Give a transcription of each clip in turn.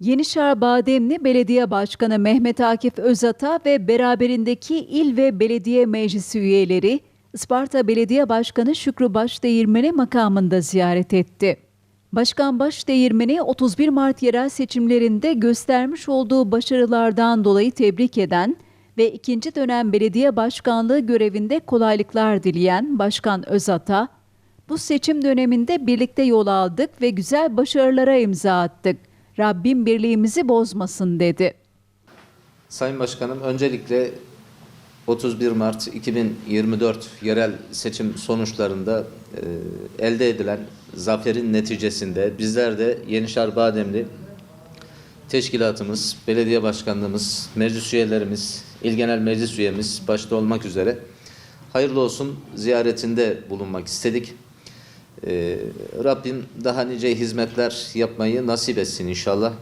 Yenişehir Bademli Belediye Başkanı Mehmet Akif Özata ve beraberindeki il ve belediye meclisi üyeleri Isparta Belediye Başkanı Şükrü Başdeğirmen'i makamında ziyaret etti. Başkan Başdeğirmen'i 31 Mart yerel seçimlerinde göstermiş olduğu başarılardan dolayı tebrik eden ve ikinci dönem belediye başkanlığı görevinde kolaylıklar dileyen Başkan Özata, bu seçim döneminde birlikte yol aldık ve güzel başarılara imza attık. Rabbim birliğimizi bozmasın dedi. Sayın Başkanım öncelikle 31 Mart 2024 yerel seçim sonuçlarında e, elde edilen zaferin neticesinde bizler de Yenişar Bademli teşkilatımız, belediye başkanlığımız, meclis üyelerimiz, il genel meclis üyemiz başta olmak üzere hayırlı olsun ziyaretinde bulunmak istedik. Ee, Rabbim daha nice hizmetler yapmayı nasip etsin inşallah.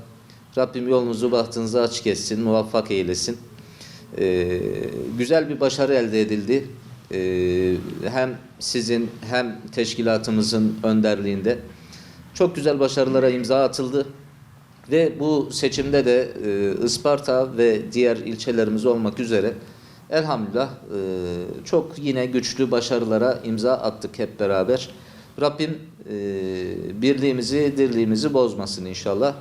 Rabbim yolunuzu bahtınızı açık etsin, muvaffak eylesin. Ee, güzel bir başarı elde edildi. Ee, hem sizin hem teşkilatımızın önderliğinde. Çok güzel başarılara imza atıldı. Ve bu seçimde de e, Isparta ve diğer ilçelerimiz olmak üzere elhamdülillah e, çok yine güçlü başarılara imza attık hep beraber. Rabbim e, birliğimizi, dirliğimizi bozmasın inşallah.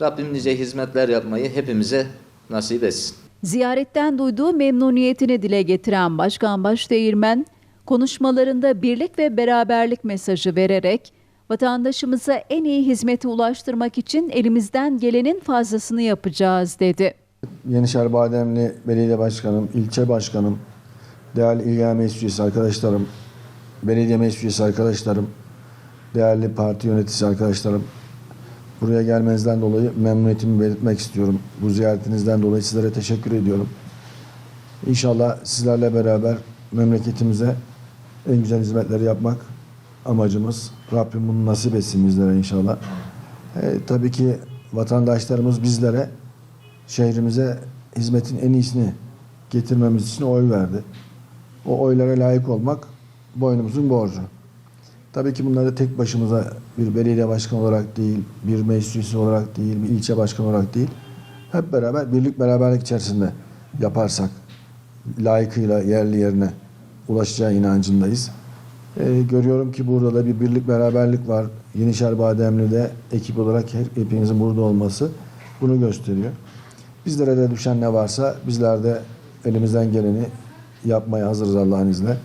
Rabbim nice hizmetler yapmayı hepimize nasip etsin. Ziyaretten duyduğu memnuniyetini dile getiren Başkan Başdeğirmen, konuşmalarında birlik ve beraberlik mesajı vererek vatandaşımıza en iyi hizmeti ulaştırmak için elimizden gelenin fazlasını yapacağız dedi. Yenişehir Bademli Belediye Başkanım, ilçe başkanım, değerli il genel meclis üyesi arkadaşlarım, belediye meclis üyesi arkadaşlarım, değerli parti yöneticisi arkadaşlarım, buraya gelmenizden dolayı memnuniyetimi belirtmek istiyorum. Bu ziyaretinizden dolayı sizlere teşekkür ediyorum. İnşallah sizlerle beraber memleketimize en güzel hizmetleri yapmak amacımız. Rabbim bunu nasip etsin bizlere inşallah. E, tabii ki vatandaşlarımız bizlere şehrimize hizmetin en iyisini getirmemiz için oy verdi. O oylara layık olmak boynumuzun borcu. Tabii ki bunları tek başımıza bir belediye başkanı olarak değil, bir meclis üyesi olarak değil, bir ilçe başkanı olarak değil, hep beraber birlik beraberlik içerisinde yaparsak layıkıyla yerli yerine ulaşacağı inancındayız. Ee, görüyorum ki burada da bir birlik beraberlik var. Yenişehir Bademli'de ekip olarak hepinizin burada olması bunu gösteriyor. Bizlere de düşen ne varsa bizler de elimizden geleni yapmaya hazırız Allah'ın izniyle.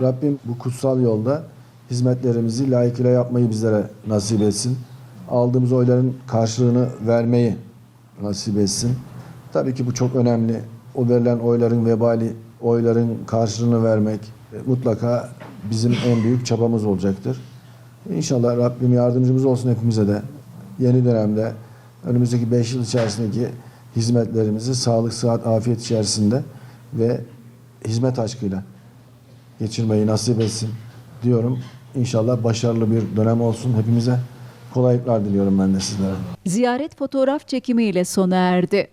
Rabbim bu kutsal yolda hizmetlerimizi layıkıyla yapmayı bizlere nasip etsin. Aldığımız oyların karşılığını vermeyi nasip etsin. Tabii ki bu çok önemli. O verilen oyların vebali, oyların karşılığını vermek mutlaka bizim en büyük çabamız olacaktır. İnşallah Rabbim yardımcımız olsun hepimize de. Yeni dönemde önümüzdeki 5 yıl içerisindeki hizmetlerimizi sağlık, sıhhat, afiyet içerisinde ve hizmet aşkıyla geçirmeyi nasip etsin diyorum. İnşallah başarılı bir dönem olsun hepimize. Kolaylıklar diliyorum ben de sizlere. Ziyaret fotoğraf çekimiyle sona erdi.